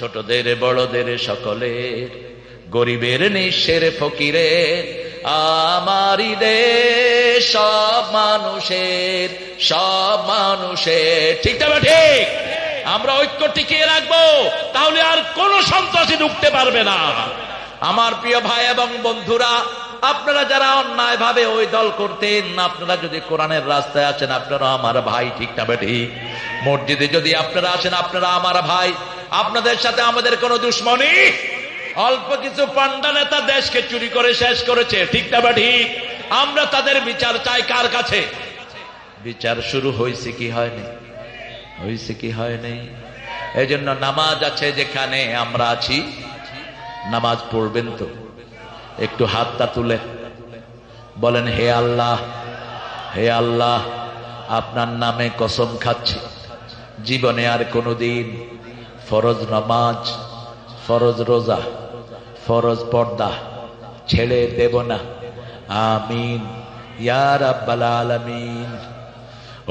ছোটদের, বড়দের সকলের, গরিবের নিঃস্বের ফকিরের আমারি দেশ, সব মানুষের সব মানুষের। ঠিক তবে ঠিক? আমরা ঐক্য টিকিয়ে রাখব, তাহলে আর কোন সন্ত্রাসী ঢুকতে পারবে না। আমার প্রিয় ভাই এবং বন্ধুরা, আপনারা যারা অন্যায় ভাবে ওই দল করতেন, আপনারা যদি কোরআনের রাস্তায় আছেন আপনারা আমার ভাই, ঠিক না ঠিক? মসজিদে যদি আপনারা আছেন আপনারা আমার ভাই আপনাদের সাথে আমাদের কোনো দুশ্মনী? অল্প কিছু পান্ডা নেতা দেশকে চুরি করে শেষ করেছে, ঠিক না বা ঠিক? আমরা তাদের বিচার চাই কার কাছে? বিচার শুরু হয়েছে কি হয়নি? হয়েছে কি হয়নি? এই জন্য নামাজ আছে যেখানে আমরা আছি। নামাজ পড়বেন তো। একটু হাতটা তুলে। বলেন, হে আল্লাহ হে আল্লাহ, আপনার নামে কসম খাচ্ছি। জীবনে আর কোনোদিন ফরজ নামাজ, ফরজ রোজা, ফরজ পর্দা, ছেড়ে দেব না। আমিন। ইয়ার আব্বাল আলমিন।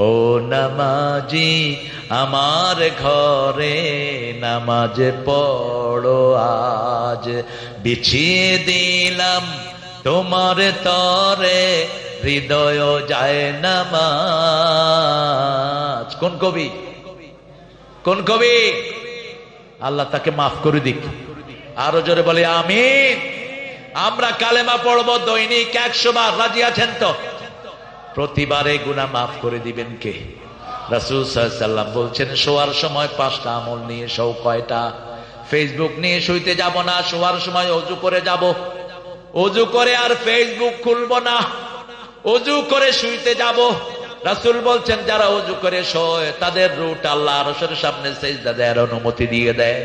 ও নামাজি, আমার ঘরে নামাজ পড়ো আজ। বিছিয়ে দিলাম তোমার তরে, হৃদয় যায় নামাজ। কোন কবি? কোন কবি? আল্লাহ তাকে মাফ করে দিক। আরও জোরে বলে, আমিন। আমরা কালেমা পড়ব, দৈনিক একশো বার, রাজি আছেন তো? প্রতিবারে গুণা মাফ করে দিবেন কে? রাসুল সাল্লাম বলছেন, শোয়ার সময় পাঁচটা আমল নিয়ে শো কয়টা? ফেসবুক নিয়ে শুইতে যাব না, শোয়ার সময় অজু করে যাব। অজু করে আর ফেসবুক খুলবো না। অজু করে শুইতে যাব। রাসুল বলছেন, যারা উজু করে শোয়, তাদের রুট আল্লাহ আরসের সামনে সেজদা দেয় অনুমতি দিয়ে দেয়।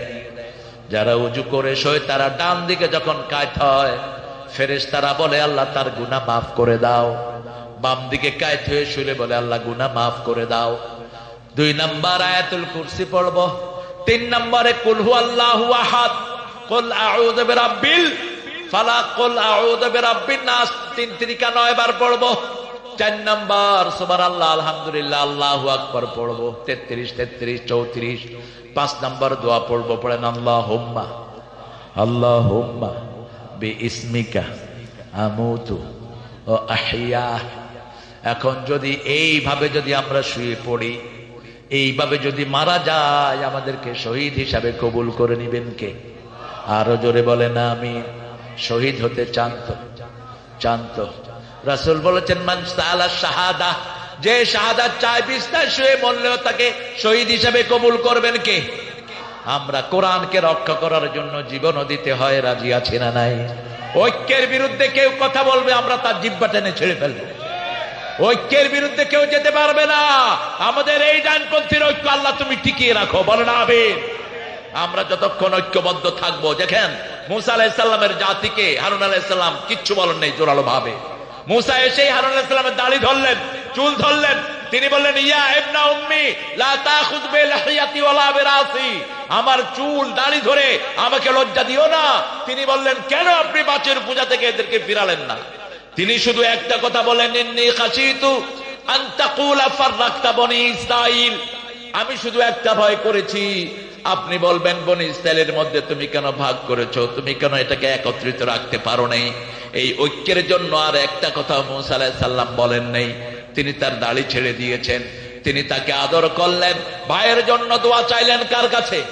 যারা উজু করে শোয়, তারা ডান দিকে যখন কায়ত হয় ফেরেস তারা বলে, আল্লাহ তার গুণা মাফ করে দাও। বাম দিকে কায়ত হয়ে শুলে বলে, আল্লাহ গুণা মাফ করে দাও। দুই নাম্বার আয়াতুল কুরসি পড়ব। তিন নম্বরে কুলহু আল্লাহ আহাদ, কুল আউযু বিরাব্বিল ফালাক কুল আউযু বিরাব্বিন নাস। তিন তিরিকা নয় বার পড়ব। চার নাম্বার আল্লাহ আলহামদুলিল্লাহ, আল্লাহু আকবার পড়ব। 33 33 34 পাঁচ নাম্বার দোয়া পড়ব, পড়েন, আল্লাহুম্মা আল্লাহুম্মা, বিইসমিকা, আমুতু ও আহিয়া। এখন যদি এইভাবে যদি আমরা শুয়ে পড়ি, এইভাবে যদি মারা যায়, আমাদেরকে শহীদ হিসাবে কবুল করে নিবেন কে? আরও জোরে বলে না আমি শহীদ হতে চান্ত চান্ত রাসুল বলেছেন মানসালা শাহাদা যে শাহাদা চায় বিস্তার শুয়ে বললেও তাকে শহীদ হিসাবে কবুল করবেন কে? আমরা কোরআনকে রক্ষা করার জন্য জীবনও দিতে হয়, রাজি আছি না নাই? ঐক্যের বিরুদ্ধে কেউ কথা বলবে, আমরা তার জিব্বা টেনে ছেড়ে ফেলব। ঐক্যের বিরুদ্ধে কেউ যেতে পারবে না। আমাদের এই ডানপন্থীর ঐক্য, আল্লাহ তুমি টিকিয়ে রাখো বলো না আবির আমরা যতক্ষণ ঐক্যবদ্ধ থাকব, দেখেন, মুসা আলাহিসাল্লামের জাতিকে, হারুন আলাহিসাল্লাম কিচ্ছু বলেন নেই জোরালো ভাবে মুসা এসেই হারুন আলাহিসাল্লামের দাড়ি ধরলেন, চুল ধরলেন। তিনি বললেন, ইয়া ইবনা উম্মি আমার চুল, দাড়ি ধরে আমাকে লজ্জা দিও না। তিনি বললেন, কেন আপনি বাচের পূজা থেকে এদেরকে ফিরালেন না? তিনি শুধু একটা কথা বলেন আন বনি আমি শুধু একটা ভয় করেছি। আপনি বলবেন, বনি ইসরায়েলের মধ্যে তুমি কেন ভাগ করেছ? তুমি কেন এটাকে একত্রিত রাখতে পারো নাই? এই ঐক্যের জন্য আর একটা কথা মুসা সাল্লাম বলেন নেই। তিনি তার দাড়ি ছেড়ে দিয়েছেন। তিনি তাকে আদর করলেন। ভাইয়ের জন্য দোয়া চাইলেন কার কাছে?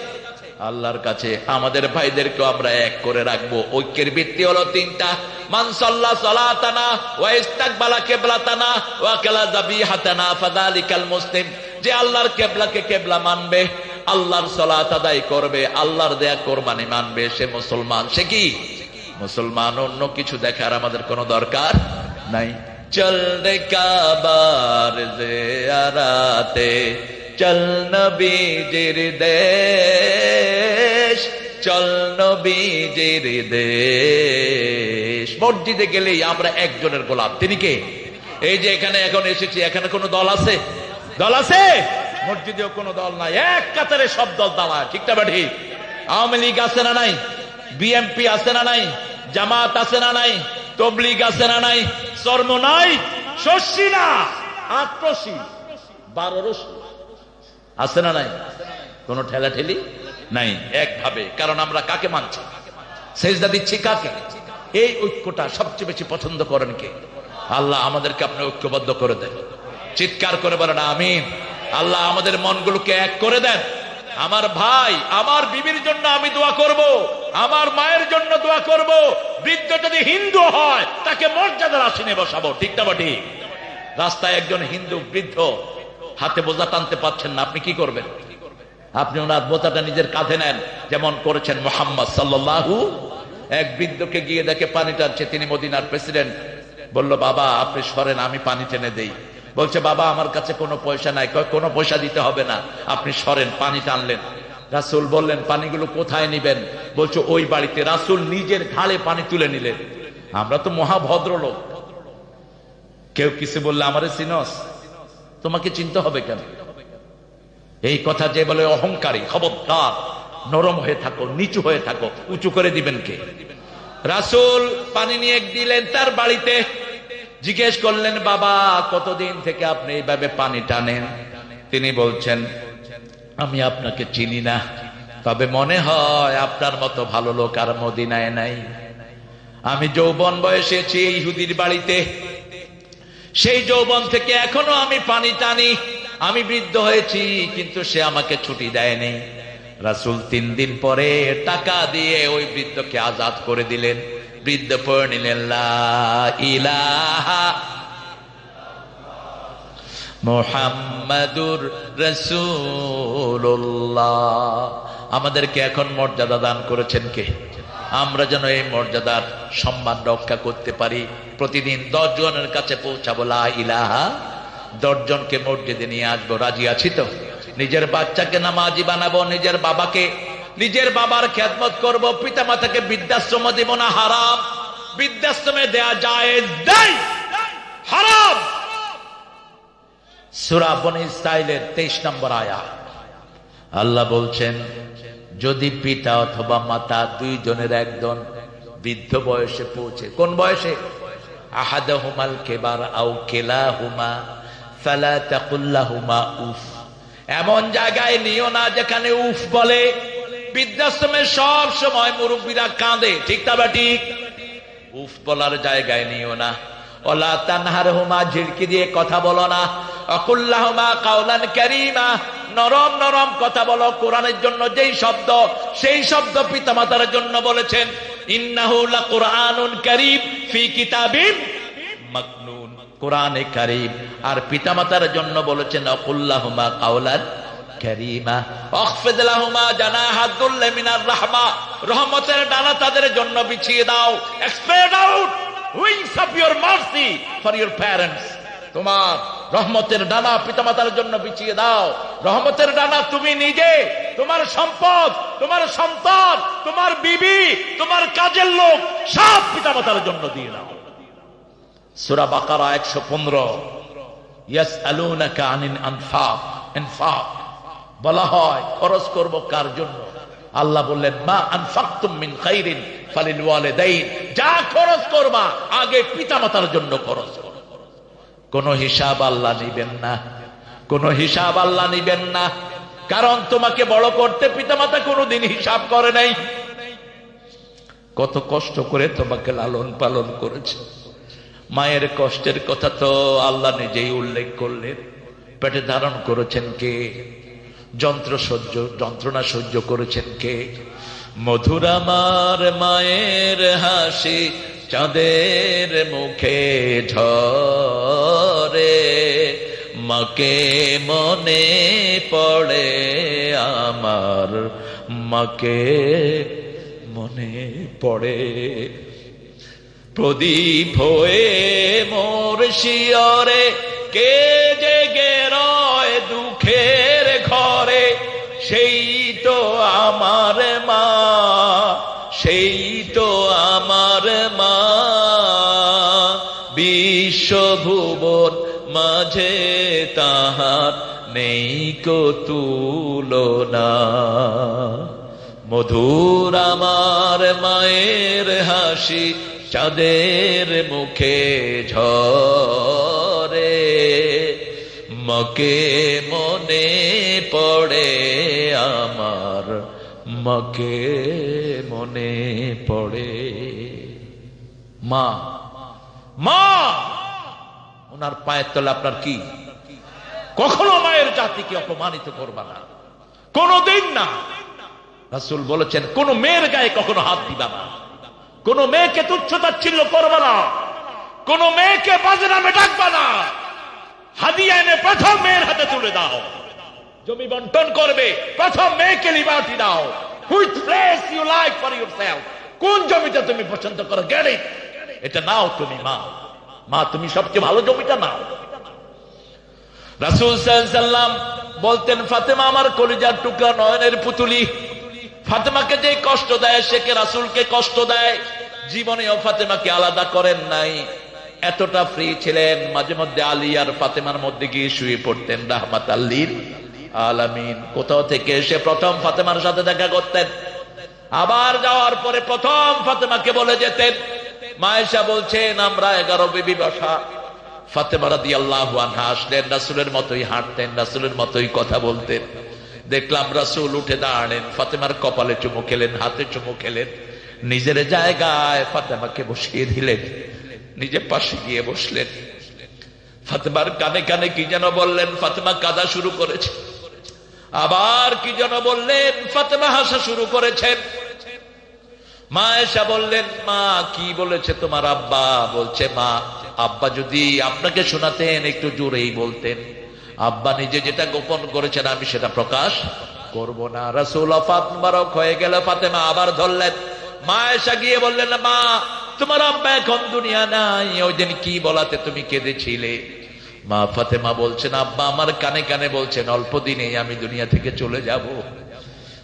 আল্লাহর কাছে। আমাদের ভাইদেরকেও আমরা এক করে রাখব। ঐক্যের ভিত্তি হলো তিনটা। আল্লাহর কেবলাকে কেবলা করবে, আল্লাহর দেয়া কোরবানি মানবে, সে মুসলমান। সে কি? মুসলমান অন্য কিছু দেখার আমাদের কোনো দরকার নাই। চল রে কাবার জিয়ারাতে, চল নবীজির দেশ, চল নবীজির দেশ। মসজিদে গেলেই আমরা একজনের গোলাপ। তিনি কে? এই যে এখানে এখন এসেছি, এখানে কোনো দল আছে? দল আছে? মসজিদেও কোনো দল নাই। এক কাতারে সব দল দাঁড়ায় ঠিকটা বা ঠিক আওয়ামী লীগ আছে না নাই? বিএমপি আছে না নাই? জামাত আছে না নাই? তবলিগ আছে না নাই? চর্ম নাই? শস্যি না? আত্মসী বারো আছে না নাই? কোন ঠেলা ঠেলি নাই? একভাবে, কারণ আমরা কাকে মানছি? সেজদা দিচ্ছি কাকে? এই ঐক্যটা সবচেয়ে বেশি পছন্দ করেন কে? আল্লাহ আমাদেরকে আপনি ঐক্যবদ্ধ করে দেন। চিৎকার করে বলেন, আমিন। আল্লাহ আমাদের মনগুলোকে এক করে দেন। আমার ভাই, আমার বিবির জন্য আমি দোয়া করব, আমার মায়ের জন্য দোয়া করব। বৃদ্ধ যদি হিন্দু হয়, তাকে মর্যাদার আসনে বসাবো। ঠিক না বা ঠিক? রাস্তায় একজন হিন্দু বৃদ্ধ, হাতে বোঝা টানতে পারছেন না, আপনি কি করবেন? আপনি ওনার বোঝাটা নিজের কাঁধে নেন। যেমন করেছেন মোহাম্মদ সাল্লাহু এক বৃদ্ধকে গিয়ে দেখে পানি টানছে তিনি মদিনার প্রেসিডেন্ট। বলল, বাবা, আপনি সরেন, আমি পানি টেনে দেই। বলছে, বাবা, আমার কাছে কোনো পয়সা নাই। কোনো পয়সা দিতে হবে না। আপনি সরেন, পানি টানলেন। রাসুল বললেন, পানিগুলো কোথায় নিবেন? বলছে, ওই বাড়িতে। রাসুল নিজের ঘাড়ে পানি তুলে নিলেন। আমরা তো মহাভদ্র লোক কেউ কিছু বললে, আমারে চিনস? তোমাকে চিনতে হবে কেন? এই কথা যে বলে, অহংকারী, খবরদার, নরম হয়ে থাকো, নিচু হয়ে থাকো, উঁচু করে দিবেন কে? রাসুল পানি নিয়ে দিলেন তার বাড়িতে। জিজ্ঞেস করলেন, বাবা, কতদিন থেকে আপনি এইভাবে পানি টানেন? তিনি বলছেন, আমি আপনাকে চিনি না। তবে মনে হয় আপনার মতো ভালো লোক আর মদিনায় নাই। আমি যৌবন বয়সে এসেছি ইহুদির বাড়িতে। সেই যৌবন থেকে এখনও আমি পানি টানি। আমি বৃদ্ধ হয়েছি, কিন্তু সে আমাকে ছুটি দেয়নি। রাসুল তিন দিন পরে টাকা দিয়ে ওই বৃদ্ধকে আজাদ করে দিলেন। বৃদ্ধ পড়ে ইলাহা মোহাম্মদুর রসুল্লাহ আমাদেরকে এখন মর্যাদা দান করেছেন কে? আমরা যেন এই মর্যাদার সম্মান রক্ষা করতে পারি। প্রতিদিন দশ জনের কাছে পৌঁছাবো, লা ইলাহা। দশজনকে মসজিদে নিয়ে আসব। রাজি আছি তো? নিজের বাচ্চাকে নামাজি বানাবো, নিজের বাবাকে নিজের বাবার খেদমত করব পিতা মাতাকে বৃদ্ধাশ্রম দিব না, হারাম। বৃদ্ধাশ্রমে দেয়া যায় হারাম। আল্লাহ বলছেন, যদি পিতা অথবা মাতা দুইজনের একজন বৃদ্ধ বয়সে পৌঁছে, কোন বয়সে? আহাদ হুমাল কেবার আউ কেলা হুমা তাকুল্লাহুমা উফ। এমন জায়গায় নিও না যেখানে উফ বলে। বৃদ্ধাশ্রমে সব সময় মুরব্বীরা কাঁদে। ঠিক তাবা ঠিক? উফ, বলার জায়গায় নিও না। কথা বলো না। নরম নরম কথা বলো। কোরআনের জন্য যেই শব্দ, সেই শব্দ জন্য বলেছেন কোরআনুন কোরআনে কারিম। আর পিতামাতার জন্য বলেছেন, অকুল্লাহমা কাউলান কারিমা। রহমতের ডানা তাদের জন্য বিছিয়ে দাও। Out wings of your mercy for your parents তোমার রহমতের ডানা পিতামাতার জন্য বিছিয়ে দাও। রহমতের ডানা তুমি নিজে, তোমার সম্পদ, তোমার সন্তান, তোমার বিবি, তোমার কাজের লোক, সব পিতামাতার জন্য দিয়ে দাও। সুরা বাকারা একশো পনেরো। ইয়াস আলুনাকা আনফাক। বলা হয়, খরচ করব কার জন্য? আল্লাহ বললেন, মা আনফাকতুম মিন খাইরিন যা খরচ করবা, আগে পিতামাতার জন্য খরচ করো। কোন হিসাব আল্লাহ নিবেন না। কোন হিসাব আল্লাহ নিবেন না। কারণ তোমাকে বড় করতে পিতামাতা কোনোদিন হিসাব করে নাই। কত কষ্ট করে তোমাকে লালন পালন করেছে। মায়ের কষ্টের কথা তো আল্লাহ নিজেই উল্লেখ করলেন। পেটে ধারণ করেছেন কে? যন্ত্র সহ্য, যন্ত্রণা সহ্য করেছেন কে? মধুর আমার মায়ের হাসি চাঁদের মুখে ঝরে। মাকে মনে পড়ে আমার, মাকে মনে পড়ে। প্রদীপ হয়ে মোর শিয়রে কে মাঝে তাহার নেই কো তুলনা। মধুর আমার মায়ের হাসি চাঁদের মুখে ঝরে। মকে মনে পড়ে আমার, মকে মনে পড়ে। মা মা ওনার পায়ের তলে আপনার কি? কখনো মায়ের জাতিকে অপমানিত করবা না। কোনদিন না। রাসুল বলেছেন, কোন মেয়ের গায়ে কখনো হাত দিবা না। কোন মেয়েকে তুচ্ছ তাচ্ছিল্য করবা না। কোন মেয়েকে বাজে নামে ডাকবা না। হাদিয়া এনে প্রথম মেয়ের হাতে তুলে দাও। জমি বন্টন করবে, প্রথম মেয়েকে লিবার্টি দাও। Which place you like for yourself কোন জমিটা তুমি পছন্দ করো? ইট এটা নাও তুমি, মা। মা, তুমি সবচেয়ে ভালো জমিটা নাও। রাসূল সাল্লাম বলতেন, ফাতেমা আমার কলিজার টুকরা নয়নের পুতুলি। ফাতেমাকে যে কষ্ট দেয়, সে কে রাসূলকে কষ্ট দেয়। জীবনেও ফাতেমাকে আলাদা করেন নাই। এতটা ফ্রি ছিলেন। মাঝে মধ্যে আলী আর ফাতেমার মধ্যে গিয়ে শুয়ে পড়তেন। রাহমাত আল্লীর আলামিন। কোথাও থেকে এসে প্রথম ফাতেমার সাথে দেখা করতেন। আবার যাওয়ার পরে প্রথম ফাতেমাকে বলে যেতেন মায়েশা বলছেন, আমরা এগারো বিবি বসা। ফাতেমা রাদি আল্লাহ আনহা রাসুলের মতোই হাঁটতেন, রাসুলের মতোই কথা বলতেন। দেখলাম রাসুল উঠে দাঁড়ালেন, ফাতেমার কপালে চুমু খেলেন, হাতে চুমু খেলেন। নিজের জায়গায় ফাতেমাকে বসিয়ে দিলেন নিজের পাশে গিয়ে বসলেন। ফাতেমার কানে কানে কি যেন বললেন, ফাতেমা কাদা শুরু করেছে। আবার কি যেন বললেন, ফাতেমা হাসা শুরু করেছেন। মা এসা বললেন, মা, কি বলেছে তোমার আব্বা? বলছে, মা, আব্বা যদি আপনাকে শোনাতেন, একটু জোরেই বলতেন। আব্বা নিজে যেটা গোপন করেছেন, আমি সেটা প্রকাশ করব না। রাসুল হয়ে গেল, ফাতেমা আবার ধরলেন। মা এসা গিয়ে বললেন, মা, তোমার আব্বা এখন দুনিয়া নাই, ওই দিন কি বলাতে তুমি কেঁদেছিলে? মা ফাতেমা বলছেন, আব্বা আমার কানে কানে বলছেন, অল্প দিনেই আমি দুনিয়া থেকে চলে যাব।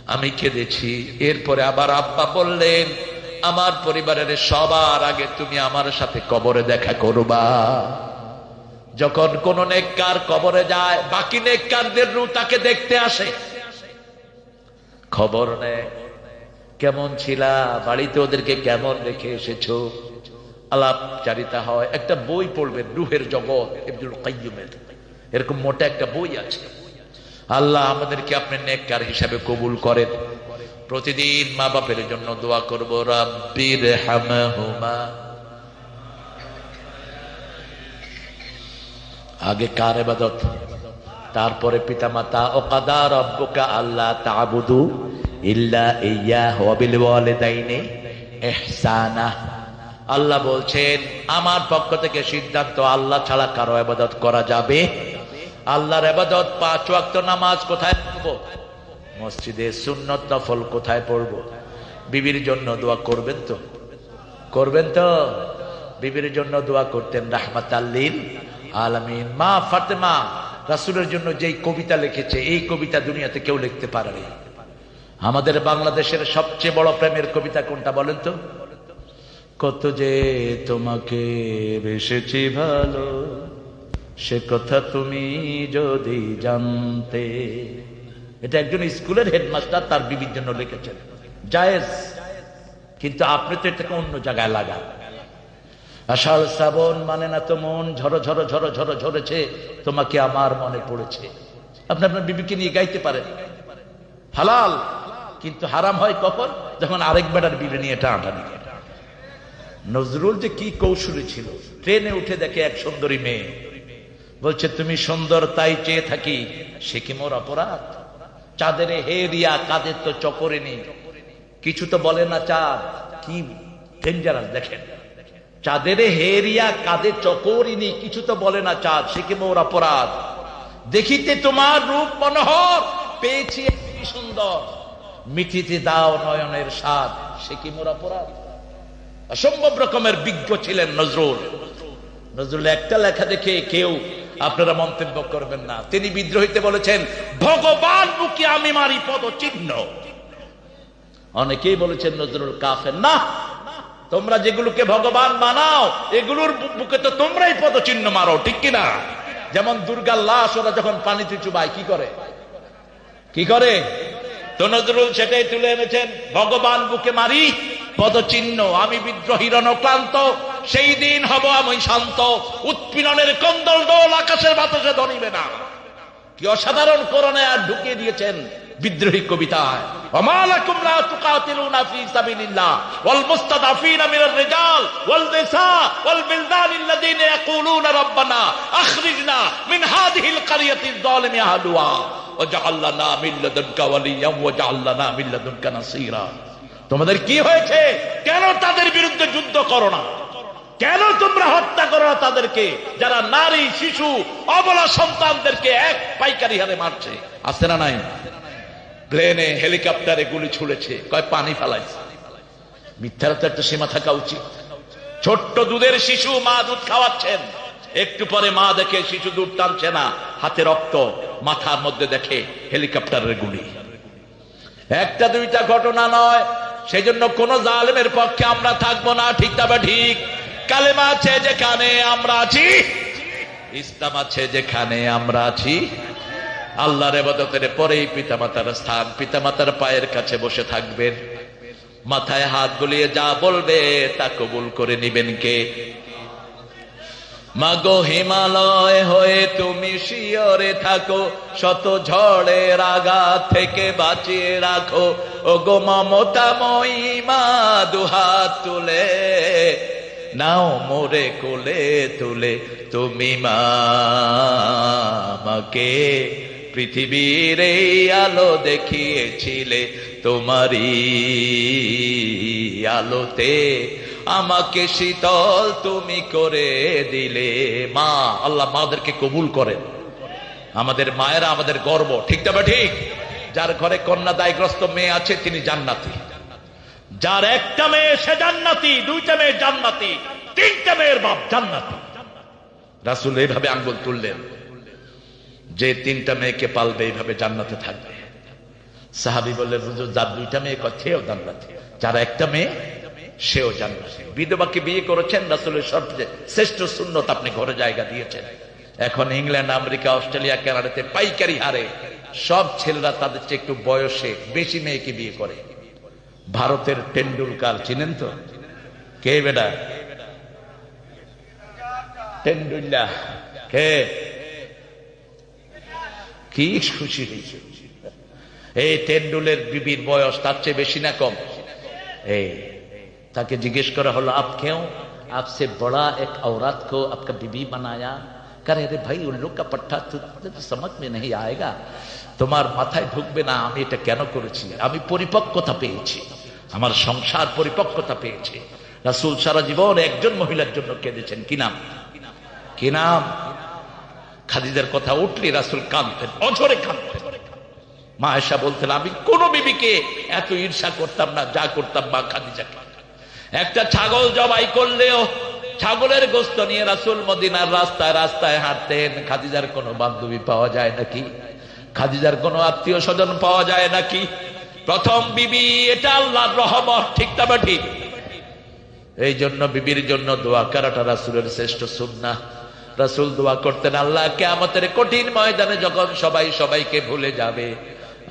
আমি কেঁদেছি। এরপরে আবার আব্বা বললেন, আমার পরিবারের সবার আগে তুমি আমার সাথে কবরে দেখা করবা। যখন কোন নেককার কবরে যায়, বাকি নেককারদের রু তাকে দেখতে আসে। খবর নেয় কেমন ছিলা? বাড়িতে ওদেরকে কেমন রেখে এসেছ? আলাপচারিতা হয়। একটা বই পড়বেন, রুহের জগৎ এরকম মোটা একটা বই আছে। আল্লাহ আমাদেরকে আপনি নেককার হিসাবে কবুল করেন। প্রতিদিন মা বাপের জন্য দোয়া করব, রাব্বির হামহুমা। আগে কার এবাদত তারপরে পিতামাতা ও কাদা রব্বুকা আল্লাহ তাবুদু ইল্লা ইয়া ওয়াবিল ওয়ালিদাইনি ইহসানা। আল্লাহ বলছেন, আমার পক্ষ থেকে সিদ্ধান্ত আল্লাহ ছাড়া কারও আবাদত করা যাবে আল্লাহর এবাদত পাঁচ ওয়াক্ত নামাজ কোথায় পড়ব? মসজিদে সুন্নত নফল কোথায় পড়ব? বিবির জন্য দোয়া করবেন তো? করবেন তো? বিবির জন্য দোয়া করতেন রাহমাত আল্লিন আলামিন। মা ফাতেমা, রাসুলের জন্য যেই কবিতা লিখেছে, এই কবিতা দুনিয়াতে কেউ লিখতে পারেনি আমাদের বাংলাদেশের সবচেয়ে বড় প্রেমের কবিতা কোনটা বলেন তো? কত যে তোমাকে বেসেছি ভালো সে কথা তুমি যদি জানতে। এটা একজন স্কুলের হেডমাস্টার তার বিবির জন্য লিখেছেন। জায়েজ। কিন্তু আপনি তো এটাকে অন্য জায়গায় লাগান। আষাঢ় শ্রাবণ মানে না তো মন ঝরো ঝরো ঝরো ঝরো ঝরেছে, তোমাকে আমার মনে পড়েছে। আপনি আপনার বিবিকে নিয়ে গাইতে পারেন। হালাল। কিন্তু হারাম হয় কখন? যখন আরেক বেটার বিবি নিয়ে টানাটানি করে। নজরুল যে কি কৌশলী ছিল, ট্রেনে উঠে দেখে এক সুন্দরী মেয়ে। বলছে, তুমি সুন্দর, তাই চেয়ে থাকি। সে কি মোর অপরাধ? চাঁদের হে রিয়া, কাদের তো চকরে নেই। কিছু তো বলে না চাঁদ। কি ডেঞ্জারাস দেখেন। চাঁদের হেরিয়া কাদের চকরিনি কিছু তো বলে না চাঁদ। সে কি মোর অপরাধ? দেখিতে তোমার রূপ মনোহর, পেয়েছি সুন্দর। মিঠিতে দাও নয়নের স্বাদ। সে কি মোর অপরাধ? অসম্ভব রকমের বিজ্ঞ ছিলেন নজরুল। নজরুল একটা লেখা দেখে কেউ আপনারা মন্তব্য করবেন না। তিনি বিদ্রোহীতে বলেছেন, ভগবান বুকে আমি মারি পদ চিহ্ন অনেকেই বলেছেন, নজরুল কাফের। না, তোমরা যেগুলোকে ভগবান বানাও এগুলোর বুকে তো তোমরাই পদচিহ্ন মারো, ঠিক কিনা? যেমন দুর্গার লাশ, ওরা যখন পানিতে চুবায়, কি করে? কি করে? তো নজরুল সেটাই তুলে এনেছেন, ভগবান বুকে মারি পদচিহ্ন, আমি বিদ্রোহীর অনক্লান্ত সেই দিন হব আমি শান্ত উৎপীড়নের কন্দল দোল আকাশের বাতাসে ধরিবে না কি অসাধারণ করণে আর ঢুকিয়ে দিয়েছেন বিদ্রোহী কবিতায় وما لكم لا تقاتلون في سبيل الله والمستضعفين من الرجال والنساء والبلدان الذين يقولون ربنا اخرجنا من هذه القرية الظالم اهلها واجعل لنا من لدنك وليا واجعل لنا من لدنك نصيرا তোমাদের কি হয়েছে কেন তাদের বিরুদ্ধে যুদ্ধ করো না কেন তোমরা হত্যা করো তাদেরকে? যারা নারী, শিশু, অবলা সন্তানদেরকে এক পাইকারি হারে মারছে। আসছে না নাই? প্লেনে হেলিকপ্টারে গুলি ছুড়েছে, কয় পানি ফেলাইছে। মিথ্যার তো একটা সীমা থাকা উচিত। ছোট্ট দুধের শিশু মা দুধ খাওয়াচ্ছেন। একটু পরে মা দেখে শিশু দুধ টানছে না, হাতে রক্ত, মাথার মধ্যে দেখে হেলিকপ্টারের গুলি। একটা দুইটা ঘটনা নয়, সেজন্য কোন জালেমের পক্ষে আমরা থাকব না, ঠিক তবে ঠিক। কালেমা আছে যেখানে আমরা আছি। ইসলাম আছে যেখানে আমরা আছি। আল্লাহর এবাদতের পরেই পিতামাতার স্থান, পিতামাতার পায়ের কাছে বসে থাকবেন। মাথায় হাত গুলিয়ে যা বলবে তা কবুল করে নিবেন কে? মাগো হিমালয় হয়ে তুমি শিয়রে থাকো, শত ঝড়ের আঘাত থেকে বাঁচিয়ে রাখো। ও গো মমতা মহিমা দুহাত তুলে। নাও মোরে কোলে তুলে, তুমি মা আমাকে পৃথিবীর এই আলো দেখিয়েছিলে, তোমারই আলোতে আমাকে শীতল তুমি করে দিলে। মা, আল্লাহ মাদেরকে কবুল করেন। আমাদের মায়েরা আমাদের গর্ব, ঠিক তবে ঠিক? যার ঘরে কন্যা দায়গ্রস্ত মেয়ে আছে, তিনি জান্নাতি। যার একটা মেয়ে সে জান্নাতি, দুইটা মেয়ে জান্নাতি, তিনটা মেয়ের বাপ জান্নাতি। রাসুল এইভাবে আঙ্গুল তুললেন যে তিনটা মেয়েকে পালবে, এইভাবে জান্নাতে থাকবে। সাহাবি বললেন, হুজুর, যার দুইটা মেয়ে সেও জান্নাতি। যার একটা মেয়ে, সেও জান্নাতি। বিধবাকে বিয়ে করেছেন রাসুলের সবচেয়ে শ্রেষ্ঠ শূন্যত আপনি ঘরে জায়গা দিয়েছেন। এখন ইংল্যান্ড, আমেরিকা, অস্ট্রেলিয়া, কানাডাতে পাইকারি হারে সব ছেলেরা তাদের চেয়ে একটু বয়সে বেশি মেয়েকে বিয়ে করে। ভারতের টেন্ডুলকার চিনেন তো কে বেটা টেন্ডুল্লা কে কি খুশি হয়েছে এই টেন্ডুলের বিবির বয়স তার চেয়ে বেশি না কম এই তাকে জিজ্ঞেস করা হলো আপ কেউ आपसे बड़ा एक औरत को आपका बीबी बनाया करे अरे भाई उन लोग का पट्टा तो, तो समझ में नहीं आएगा তোমার মাথায় ঢুকবে না আমি এটা কেন করেছি আমি পরিপক্কতা পেয়েছি আমার সংসার পরিপক্কতা পেয়েছে। রাসুল সারা জীবন একজন মহিলার জন্য কেঁদেছেন। কি নাম? কি নাম? খাদিজার কথা উঠলে রাসুল কাঁদতেন, অঝরে কাঁদতেন। মা এসা বলতেন, আমি কোন বিবিকে এত ঈর্ষা করতাম না, যা করতাম মা খাদিজাকে। একটা ছাগল জবাই করলেও ছাগলের গোস্ত নিয়ে রাসুল মদিনার রাস্তায় রাস্তায় হাঁটতেন। খাদিজার কোনো বান্ধবী পাওয়া যায় নাকি? খাদিজার কোনো আত্মীয় স্বজন পাওয়া যায় নাকি? প্রথম বিবি, এটা আল্লাহর রহমত, ঠিক তবে ঠিক। এই জন্য বিবির জন্য দোয়া করাটা রাসুলের শ্রেষ্ঠ সুন্না রাসুল দোয়া করতেন, আল্লাহ কেমতের কঠিন ময়দানে যখন সবাই সবাইকে ভুলে যাবে,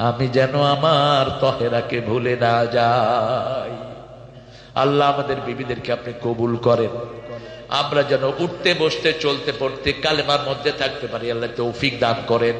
আমি যেন আমার তহেরাকে ভুলে না যাই। আল্লাহ আমাদের বিবিদেরকে আপনি কবুল করেন। আমরা যেন উঠতে, বসতে, চলতে, পড়তে, কালেমার মধ্যে থাকতে পারি, আল্লাহ তৌফিক দান করেন।